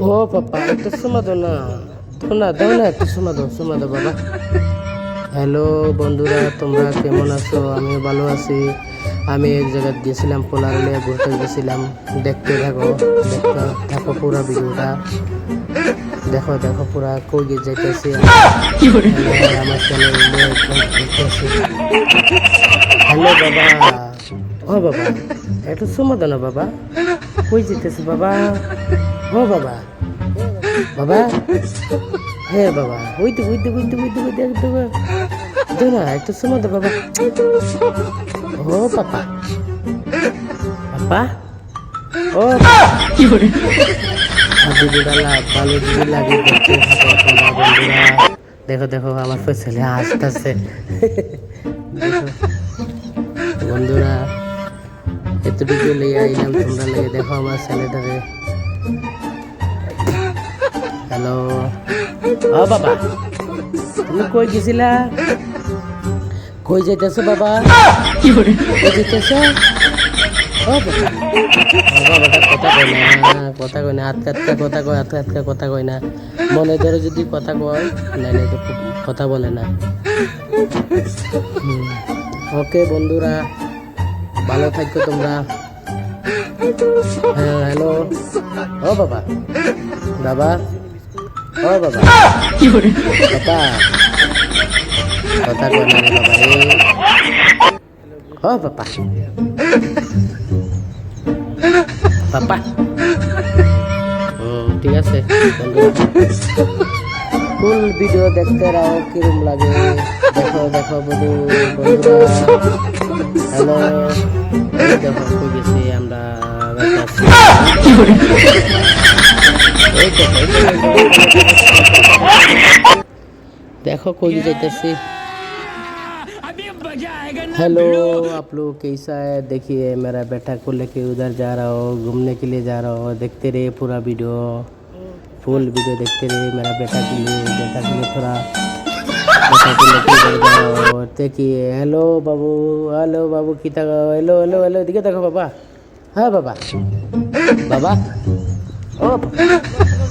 ও বাবা একটা সমা না দাও না। দাও না একটা সমা দাও সমা দাও বাবা। হ্যালো বন্ধুরা তোমরা কেমন আছো? আমি ভালো আছি। আমি এক জায়গায় গেছিলাম পোলারলে ঘুরতে গেছিলাম। দেখতে থাকো দেখতে থাকো পুরো ভিডিওটা। দেখো দেখো পুরা কই গিয়ে যাইতেছি আমার চ্যানেল হ্যালো বাবা। ও বাবা একটু সময় দাও না বাবা। কই যেতেছে বাবা? ও বাবা। বাবা? হ্যাঁ বাবা ওইতে ওইতে ওইতে ওইতে ওইতে একটু দে না, একটু সময় দাও বাবা। ও পাপা। পাপা? ও তোমরা বন্ধুরা। দেখো দেখো, আমার ছেলে হাসতেছে। দেখো বন্ধুরা, এতটুকু লিয়ে আইলাম তোমরা লেগে দেখো, আমার ছেলেটারে হ্যালো ও বাবা। তুমি কই গেছিলা? কই যাইতেছো, বাবা? কই যাইতেছো? ও বাবা। কথা কই না, কথা কই না আটকা আটকা কথা কয় আটকা আটকা কথা কই না। মনে ধরে যদি কথা কয়, নাইলে তো কথা বলে না। ওকে, বন্ধুরা, ভালো থাকো তোমরা। হ্যাঁ হ্যালো। ও বাবা। বাবা। ও বাবা। কথা কথা কয় না বাবা রে ও বাবা। বাবা। হুম ঠিক আছে। ফুল ভিডিও দেখতে রাও, কিরম লাগে? দেখো দেখো বন্ধু হ্যালো। দেখো গেছি আমরা? देखो, कोई जैसे हेलो आप लोग कैसा है? देखिए, मेरा बेटा को लेके उधर जा रहा हो, घूमने के लिए जा रहा हो। देखते रहे पूरा वीडियो। फुल वीडियो देखते रहे मेरा बेटा के लिए। बेटा के लिए थोड़ा बेटा के लेके उधर जा रहा हो। देखिए हेलो बाबू हेलो बाबू, की तक हेलो हेलो हेलो देखिए देखो बाबा। हाँ पापा बाबा। ओ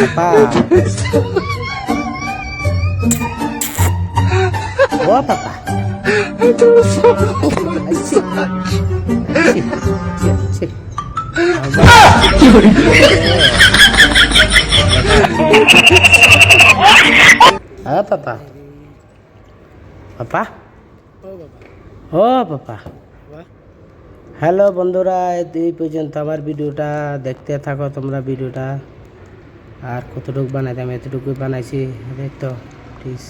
বাবা বাবা ও বাবা আচ্ছি আচ্ছি আচ্ছি আ পাপা পাপা ও পাপা হ্যালো বন্ধুরা এই পর্যন্ত আমার ভিডিওটা দেখতে থাকো তোমরা ভিডিওটা আর কতটুকু আমি এতটুকু বানাইছি তো ঠিক